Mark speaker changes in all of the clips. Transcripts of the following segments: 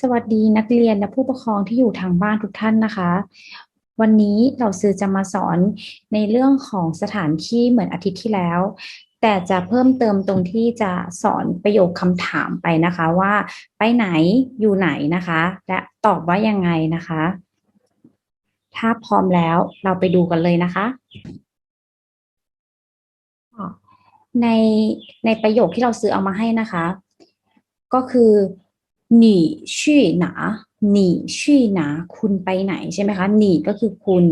Speaker 1: สวัสดีนักเรียนและผู้ปกครองที่อยู่ทางบ้านทุกท่านนะคะ วันนี้เราซื้อจะมาสอนในเรื่องของสถานที่เหมือนอาทิตย์ที่แล้ว แต่จะเพิ่มเติมตรงที่จะสอนประโยคคำถามไปนะคะว่าไปไหนอยู่ไหนนะคะ และตอบว่ายังไงนะคะ ถ้าพร้อมแล้วเราไปดูกันเลยนะคะในในประโยคที่เราซื้อเอามาให้นะคะ ก็คือ หนีชี่หนาหนีชี่หนาคุณไปไหนใช่ไหมคะหนีก็คือคุณ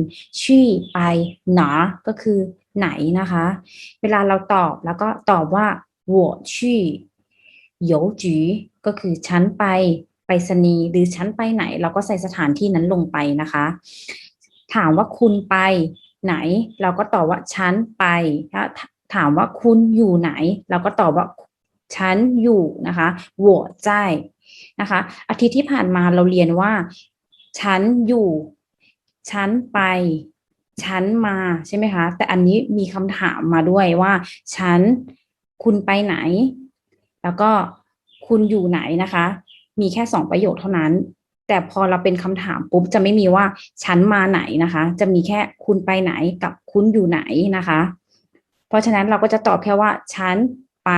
Speaker 1: ชี่ไปหนาก็คือไหนนะคะ เวลาเราตอบแล้วก็ตอบว่า我去邮局ก็คือฉันไปไปรษณีย์หรือฉันไปไหน เราก็ใส่สถานที่นั้นลงไปนะคะ ถามว่าคุณไปไหน เราก็ตอบว่าฉันไปถ้าถามว่าคุณอยู่ไหน เราก็ตอบว่าฉันอยู่นะคะ我在 นะคะ อาทิตย์ที่ผ่านมาเราเรียนว่า ฉันอยู่ ฉันไป ฉันมาใช่ไหมคะ แต่อันนี้มีคำถามมาด้วยว่า ฉันคุณไปไหน แล้วก็คุณอยู่ไหนนะคะ มีแค่สองประโยคเท่านั้น แต่พอเราเป็นคำถามปุ๊บจะไม่มีว่า ฉันมาไหนนะคะ จะมีแค่คุณไปไหนกับคุณอยู่ไหนนะคะ เพราะฉะนั้นเราก็จะตอบแค่ว่า ฉันไป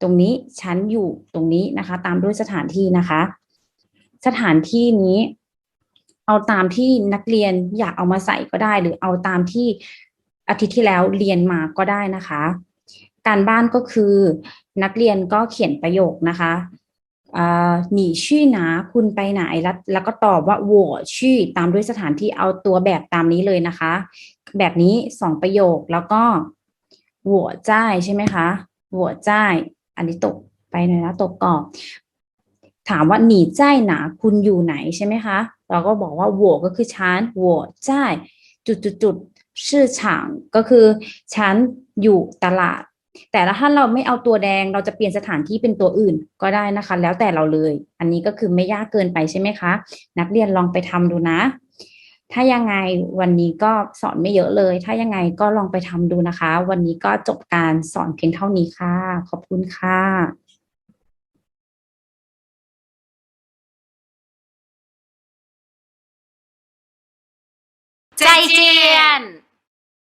Speaker 1: ตรงนี้ชั้นอยู่ตรงนี้นะคะ ตามด้วยสถานที่นะคะ สถานที่นี้ เอาตามที่นักเรียนอยากเอามาใส่ก็ได้ หรือเอาตามที่อาทิตย์ที่แล้วเรียนมาก็ได้นะคะ การบ้านก็คือนักเรียนก็เขียนประโยคนะคะหนีชื่อหนาคุณไปไหนแล้วแล้วก็ตอบว่าโหวชื่อตามด้วยสถานที่เอาตัวแบบตามนี้เลยนะคะ แบบนี้สองประโยคแล้วก็โหวจ่ายใช่ไหมคะโหวจ่าย อันนี้ตกไปเลยนะตกกรอบถามว่าหนีใจหนาคุณอยู่ไหนใช่ไหมคะ เราก็บอกว่าโวก็คือชั้นโวใจจุดจุดจุดชื่อฉางก็คือชั้นอยู่ตลาด แต่ถ้าเราไม่เอาตัวแดงเราจะเปลี่ยนสถานที่เป็นตัวอื่นก็ได้นะคะ แล้วแต่เราเลย อันนี้ก็คือไม่ยากเกินไปใช่ไหมคะ นักเรียนลองไปทำดูนะ ถ้ายังไงวันนี้ก็สอนไม่เยอะเลย ถ้ายังไงก็ลองไปทำดูนะคะ วันนี้ก็จบการสอนเพียงเท่านี้ค่ะ ขอบคุณค่ะ
Speaker 2: 再见。